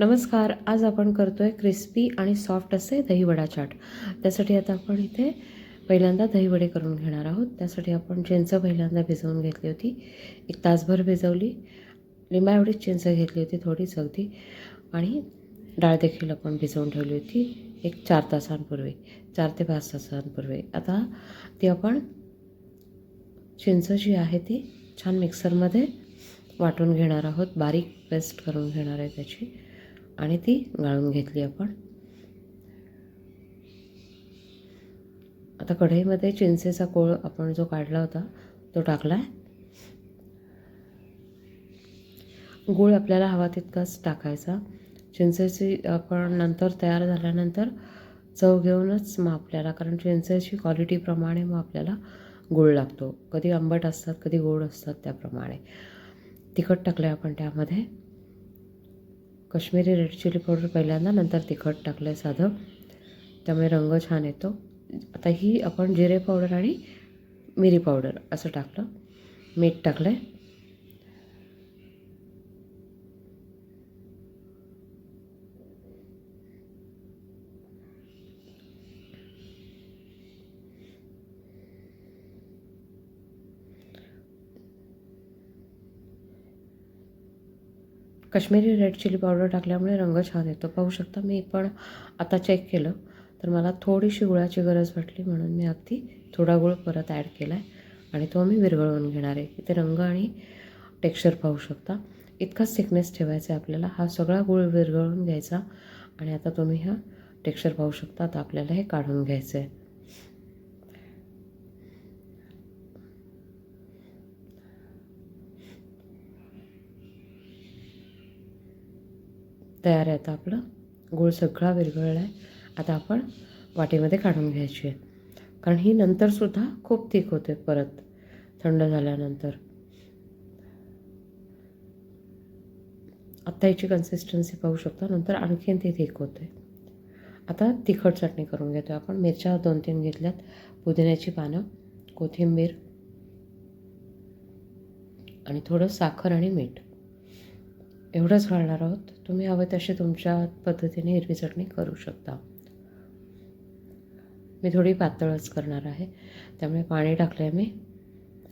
नमस्कार आज आपण करतो आहे क्रिस्पी आणि सॉफ्ट असे दहीवडा चाट. त्यासाठी आता आपण इथे पहिल्यांदा दहीवडे करून घेणार आहोत. त्यासाठी आपण चिंच पहिल्यांदा भिजवून घेतली होती. एक तासभर भिजवली. लिंबा एवढीच चिंच घेतली होती थोडीच अगदी. आणि डाळ देखील आपण भिजवून ठेवली होती एक चार तासांपूर्वी चार ते पाच तासांपूर्वी. आता ती आपण चिंच जी आहे ती छान मिक्सरमध्ये वाटून घेणार आहोत. बारीक पेस्ट करून घेणार आहे त्याची. आणि ती गाळून घेतली आपण. आता कढईमध्ये चिंचेचा कोळ आपण जो काढला होता तो टाकला आहे गूळ आपल्याला हवा तितकाच टाकायचा. चिंचेची आपण नंतर तयार झाल्यानंतर चव घेऊनच मग आपल्याला कारण चिंचेची क्वालिटीप्रमाणे मग आपल्याला गूळ लागतो. कधी आंबट असतात कधी गोड असतात त्याप्रमाणे. तिखट टाकलं आहे आपण त्यामध्ये. कश्मीरी रेड चिली पावडर पहिल्यांदा नंतर तिखट टाकलं आहे साधं. त्यामुळे रंग छान येतो. आता ही आपण जिरे पावडर आणि मिरी पावडर असं टाकलं. मीठ टाकलं आहे कश्मीरी रेड चिली पावडर टाकल्यामुळे रंग छान येतो. पाहू शकता मी पण आता चेक केलं तर मला थोडीशी गुळाची गरज वाटली म्हणून मी अगदी थोडा गुळ परत ॲड केला आहे आणि तो मी विरघळवून घेणार आहे. इथे रंग आणि टेक्स्चर पाहू शकता. इतकाच थिकनेस ठेवायचा आहे आपल्याला. हा सगळा गुळ विरघळून घ्यायचा आणि आता तुम्ही हा टेक्स्चर पाहू शकता. आता आपल्याला हे काढून घ्यायचं आहे तयार आहे. आता आपलं गूळ सगळा विरघळला आहे आता आपण वाटीमध्ये काढून घ्यायची आहे कारण ही नंतरसुद्धा खूप थिक होते परत. थंड झाल्यानंतर. आत्ता याची कन्सिस्टन्सी पाहू शकता. नंतर आणखीन ती थिक होते. आता तिखट चटणी करून घेतो आपण मिरच्या दोन तीन घेतल्यात. पुदिन्याची पानं कोथिंबीर आणि थोडं साखर आणि मीठ. एवढंच घालणार आहोत. तुम्ही हवे तशी तुमच्या पद्धतीने हिरवी चटणी करू शकता. मी थोडी पातळच करणार आहे. त्यामुळे पाणी टाकलं आहे मी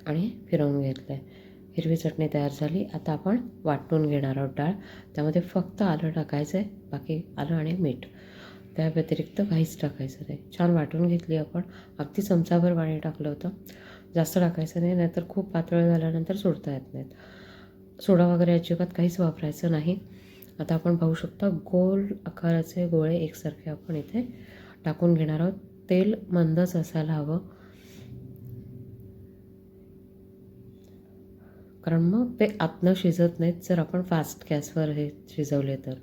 आणि फिरवून घेतलं आहे हिरवी चटणी तयार झाली. आता आपण वाटून घेणार आहोत डाळ. त्यामध्ये फक्त आलं टाकायचं आहे बाकी आलं आणि मीठ. त्या व्यतिरिक्त काहीच टाकायचं नाही. छान वाटून घेतली आपण. अगदी चमचाभर पाणी टाकलं होतं. जास्त टाकायचं नाही. नाहीतर खूप पातळ झाल्यानंतर सोडता येत नाहीत. सोडा वगैरे अजिबात काहीच वापरायचं नाही. आता आपण पाहू शकता गोल आकाराचे गोळे एकसारखे आपण इथे टाकून घेणार आहोत. तेल मंदच असायला हवं. कारण मग ते आतनं शिजत नाहीत. जर आपण फास्ट गॅसवर हे शिजवले तर.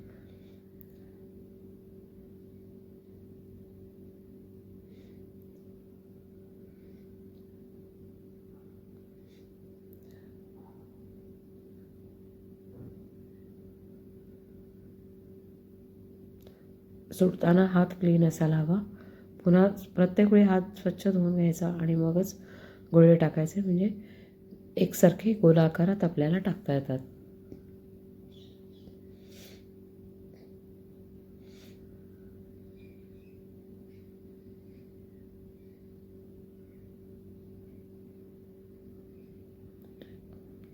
सुटताना हात क्लीन असायला हवा. पुन्हा प्रत्येक वेळी हात स्वच्छ धुवून घ्यायचा आणि मगच गोळे टाकायचे. म्हणजे एकसारखे गोलाकारात आपल्याला टाकता येतात.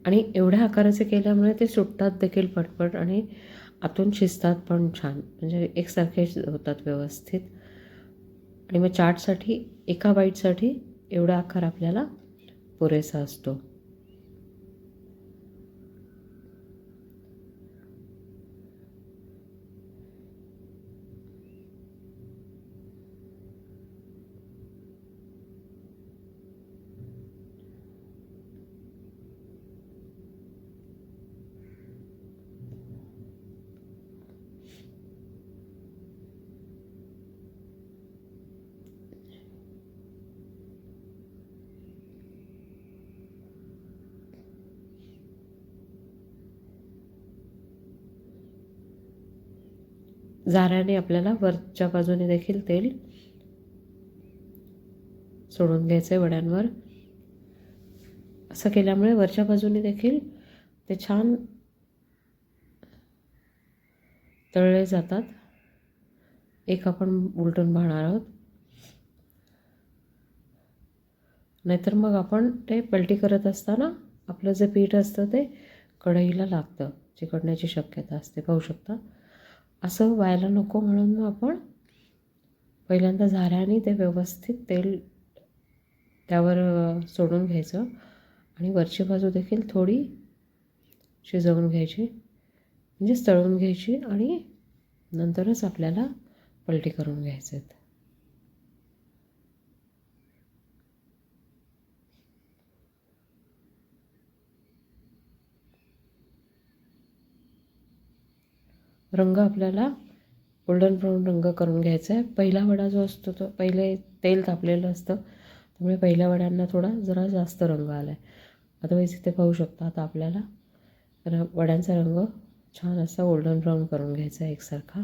आणि एवढ्या आकाराचे केल्यामुळे ते सुटतात देखील पटपट आणि आतून शिजतात पण छान. म्हणजे एकसारखे होतात व्यवस्थित. आणि मग चाटसाठी एका बाईटसाठी एवढा आकार आपल्याला पुरेसा असतो. झाऱ्याने आपल्याला वरच्या बाजूने देखील तेल सोडून घ्यायचं आहे वड्यांवर. असं केल्यामुळे वरच्या बाजूने देखील ते छान तळले जातात. एक आपण उलटून पाहणार आहोत. नाहीतर मग आपण ते पलटी करत असताना आपलं जे पीठ असतं ते कढईला लागतं चिकटण्याची शक्यता असते. पाहू शकता? असं व्हायला नको म्हणून मग आपण पहिल्यांदा झाऱ्याने ते व्यवस्थित तेल त्यावर सोडून घ्यायचं. आणि वरची बाजू देखील थोडी शिजवून घ्यायची. म्हणजे तळून घ्यायची आणि नंतरच आपल्याला पलटी करून घ्यायचे आहेत रंग आपल्याला गोल्डन ब्राऊन रंग करून घ्यायचा आहे. पहिला वडा जो असतो तो पहिले तेल तापलेलं असतं. त्यामुळे पहिल्या वड्यांना थोडा जरा जास्त रंग आला आहे अदरवाईज इथे पाहू शकता आता आपल्याला. र वड्यांचा रंग छान असा गोल्डन ब्राऊन करून घ्यायचा आहे एकसारखा.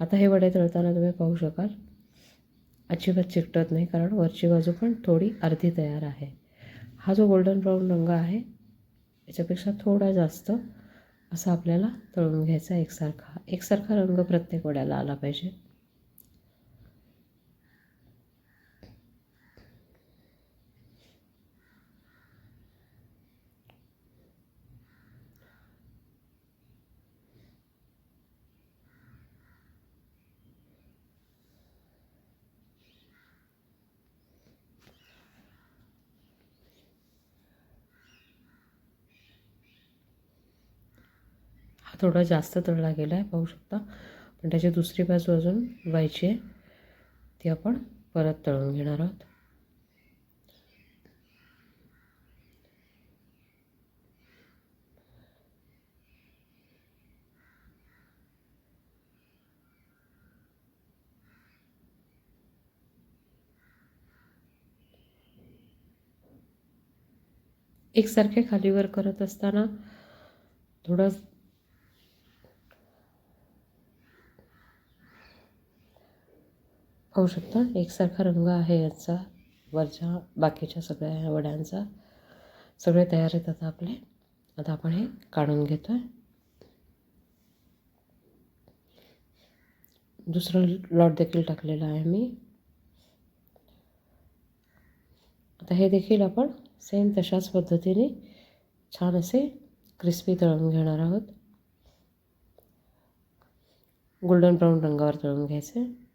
आता हे वडे तळताना तुम्ही पाहू शकाल. अजिबात चिकटत नाही कारण वरची बाजू पण थोडी अर्धी तयार आहे. हा जो गोल्डन ब्राऊन रंग आहे याच्यापेक्षा थोडा जास्त असा आपल्याला तळून घ्यायचा एकसारखा एकसारखा रंग प्रत्येक वड्याला आला पाहिजे. थोडा जास्त तळला गेला आहे पाहू शकता. पण त्याची दुसरी बाजू अजून व्हायची आहे. ती आपण परत तळून घेणार आहोत. एकसारखे खालीवर करत असताना थोडं पाहू शकता. एकसारखा रंग आहे याचा. वरच्या बाकीच्या सगळ्या वड्यांचा. सगळे तयार आहेत आता आपले. आता आपण हे काढून घेतो आहे दुसरं लॉट देखील टाकलेला आहे मी. आता हे देखील आपण सेम तशाच पद्धतीने छान असे क्रिस्पी तळून घेणार आहोत. गोल्डन ब्राऊन रंगावर तळून घ्यायचे.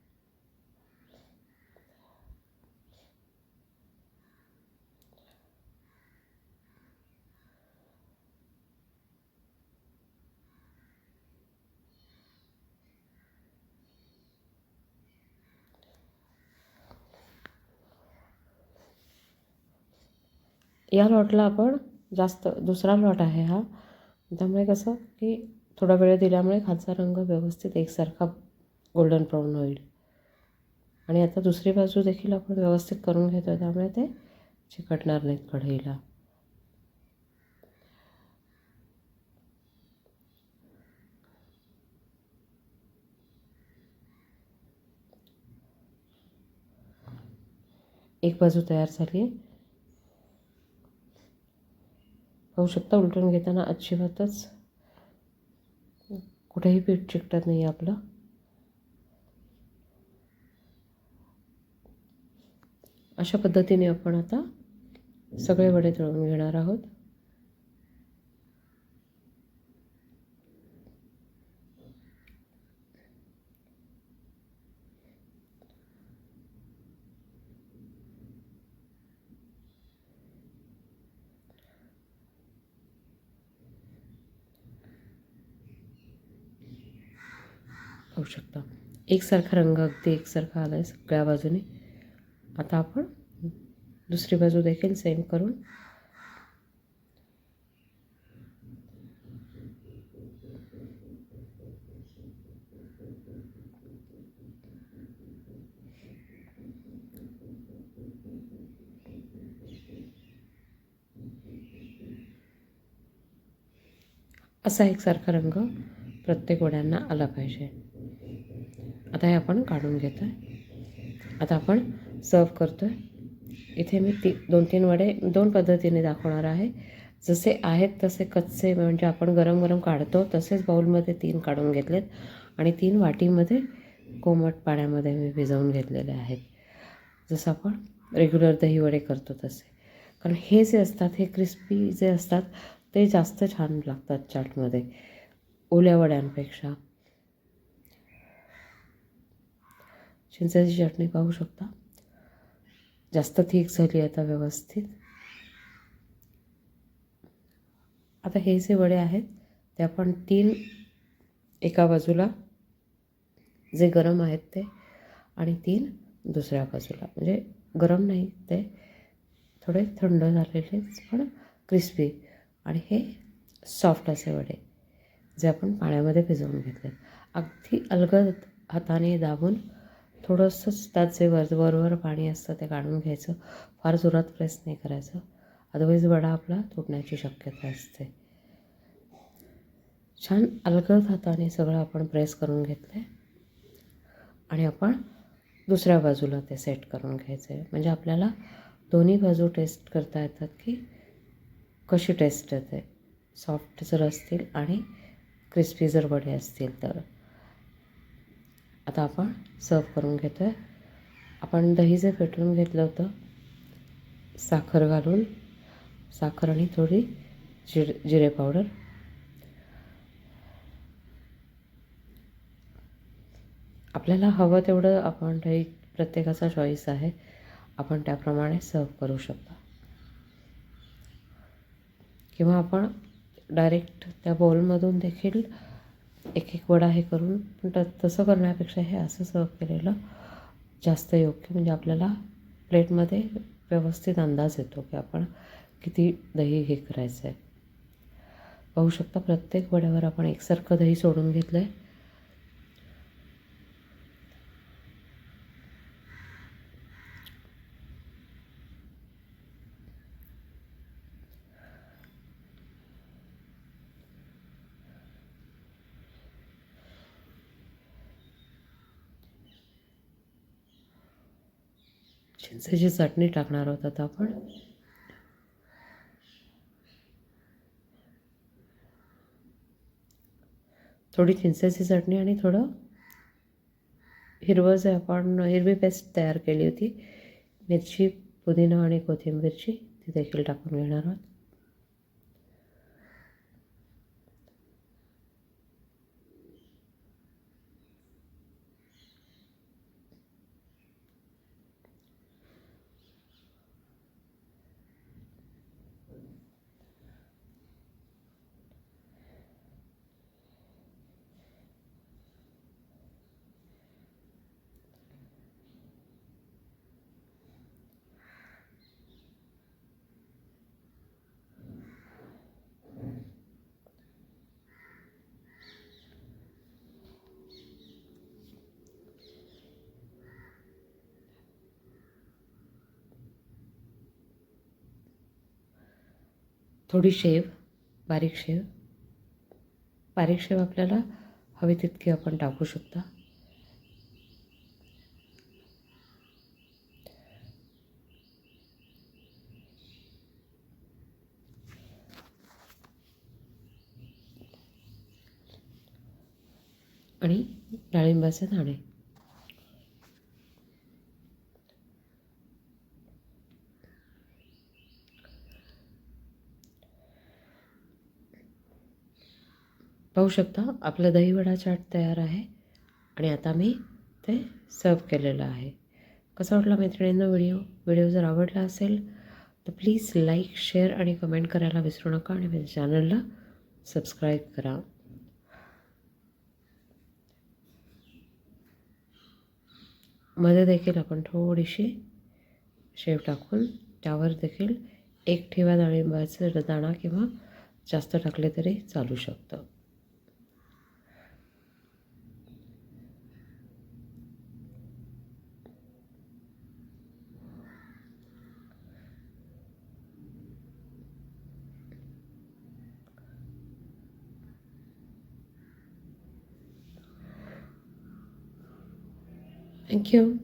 या लॉटला आपण जास्त दुसरा लॉट आहे हा. त्यामुळे कसं की थोडा वेळ दिल्यामुळे खालचा रंग व्यवस्थित एकसारखा गोल्डन ब्राऊन होईल. आणि आता दुसरी बाजू देखील आपण व्यवस्थित करून घेतो त्यामुळे ते चिकटणार नाहीत कढईला. एक बाजू तयार झाली आहे. पाहू शकता उलटून घेताना अजिबातच कुठेही पीठ चिकटत नाही आपलं. अशा पद्धतीने आपण आता सगळे वडे तळून घेणार आहोत. पाहू शकता. एकसारखा रंग अगदी एकसारखा आला आहे सगळ्या बाजूने. आता आपण दुसरी बाजू देखील सेम करून असा एकसारखा रंग प्रत्येक वड्यांना आला पाहिजे. आता हे आपण काढून घेतो आहे आता आपण सर्व करतो आहे इथे मी ती दोन तीन वडे दोन पद्धतीने दाखवणार आहे. जसे आहेत तसे कच्चे म्हणजे आपण गरम गरम काढतो तसेच बाऊलमध्ये तीन काढून घेतलेत आणि तीन वाटीमध्ये कोमट पाण्यामध्ये मी भिजवून घेतलेले आहेत. जसं आपण रेग्युलर दहीवडे करतो तसे. कारण हे जे असतात हे क्रिस्पी जे असतात ते जास्त छान लागतात चाटमध्ये ओल्या वड्यांपेक्षा चिंचेची चटणी पाहू शकता. जास्त थिक झाली आता व्यवस्थित. आता हे जे वडे आहेत ते आपण तीन एका बाजूला जे गरम आहेत ते आणि तीन दुसऱ्या बाजूला. म्हणजे गरम नाही ते थोडे थंड झालेलेच पण क्रिस्पी आणि हे सॉफ्ट असे वडे जे आपण पाण्यामध्ये भिजवून घेतले अगदी अलगद हाताने दाबून थोडंसंच त्यात जे वर वरवर पाणी असतं ते काढून घ्यायचं. फार जोरात प्रेस नाही करायचं. अदरवाईज वडा आपला तुटण्याची शक्यता असते. छान अलगद हाताने सगळं आपण प्रेस करून घेतलं आहे आणि आपण दुसऱ्या बाजूला ते सेट करून घ्यायचं आहे म्हणजे आपल्याला दोन्ही बाजू टेस्ट करता येतात की कशी टेस्ट येते? सॉफ्ट जर असतील आणि क्रिस्पी जर वडे असतील तर. आता आपण सर्व करून घेतो आहे आपण दही जे फेटून घेतलं होतं. साखर घालून. साखर आणि थोडी जिर जिरे पावडर. आपल्याला हवं तेवढं आपण दही प्रत्येकाचा चॉईस आहे. आपण त्याप्रमाणे सर्व करू शकता. किंवा आपण डायरेक्ट त्या बॉलमधून देखील एक एक वडा हे करून पण त तसं करण्यापेक्षा हे असं सर्व केलेलं जास्त योग्य म्हणजे आपल्याला प्लेटमध्ये व्यवस्थित अंदाज येतो की आपण किती दही हे करायचं आहे पाहू शकता प्रत्येक वड्यावर आपण एकसारखं दही सोडून घेतलं आहे चिंचेची चटणी टाकणार आहोत आता आपण. थोडी चिंचेची चटणी आणि थोडं हिरवं जे आपण हिरवी पेस्ट तयार केली होती मिरची पुदिना आणि कोथिंबीरची ती देखील टाकून घेणार आहोत. थोडी शेव बारीक शेव. बारीक शेव आपल्याला हवी तितकी आपण टाकू शकता. आणि डाळिंबाचे दाणे पाहू शकता आपलं दहीवडा चाट तयार आहे आणि आता मी ते सर्व केलेलं आहे. कसा वाटला मैत्रिणींना व्हिडिओ? व्हिडिओ जर आवडला असेल तर प्लीज लाईक शेअर आणि कमेंट करायला विसरू नका आणि माझ्या चॅनलला सबस्क्राईब करा. मध्ये देखील आपण थोडीशी शेव टाकून त्यावर देखील एक ठेवा डाळिंबाचं दाणा किंवा जास्त टाकले तरी चालू शकतं. Thank you.